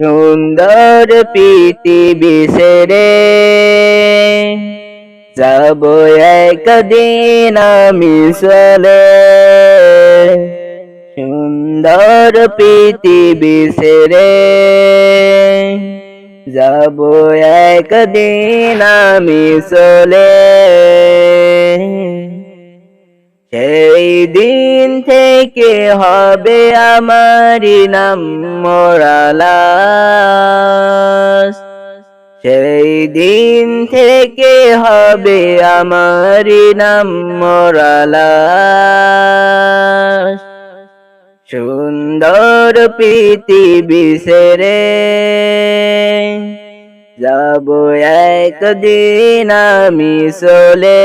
সুন্দর পৃথিবী সেরে যাব একদিন আমি চলে। সুন্দর পৃথিবী সেরে যাব একদিন আমি চলে। সেই দিন থেকে হবে আমার নাম মোরালাস। সেই দিন থেকে হবে আমার নাম মোরালাস। সুন্দর পৃথিবী সেরে যাব একদিন আমি চলে।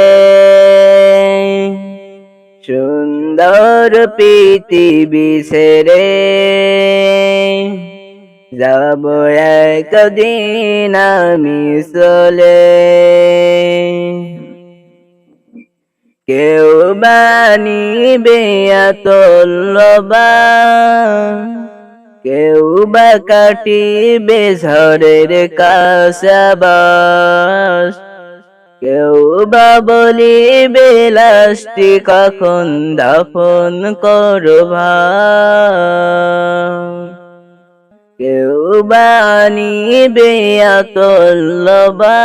সুন্দর পৃথিবী সেরে যাব একদিন আমি চলে। কেউ বানিবে আতল্লবা কেউ বা কাটিবে ঝড়ের কাশাবাস কেউ বা বলিবে লাস্টি কখন দাফন করবা? কেউ বানিবে আতল্লবা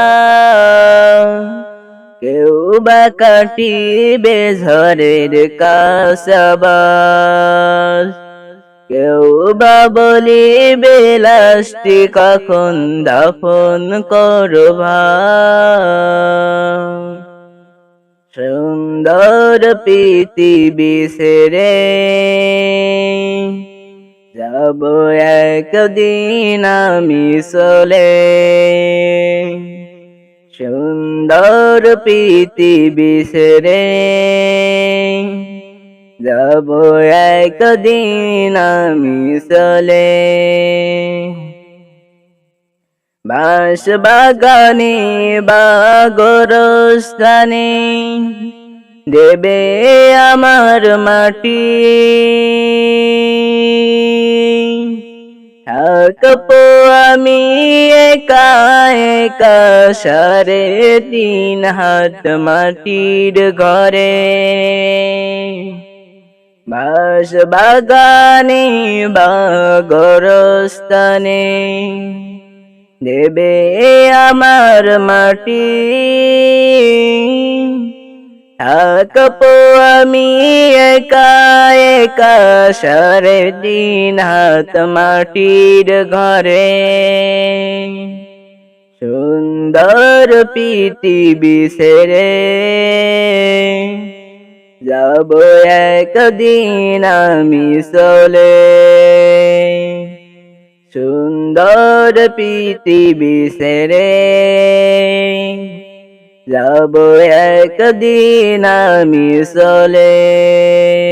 কেউ বা কাটিবে ঝড়ের কাশাবাস কেউ বা বলিবে লাস্টি কখন দাফন করবা? সুন্দর পৃথিবী সেরে যাব একদিন আমি চলে। সুন্দর পৃথিবী সেরে যাব একদিন আমি চলে। বাঁশ বাগানে বাগরস্থানে দেবে আমার মাটি। থাকব আমি একা একা সারে তিন হাত মাটির ঘরে। বাস বাগানে, বাগরস্থানে দেবে আমার মাটি। থাকব আমি একা একা সারে দিন হাত মাটির ঘরে। সুন্দর পৃথিবী সেরে যাব একদিন আমি চলে। সুন্দর পৃথিবী সেরে। যাব একদিন আমি চলে।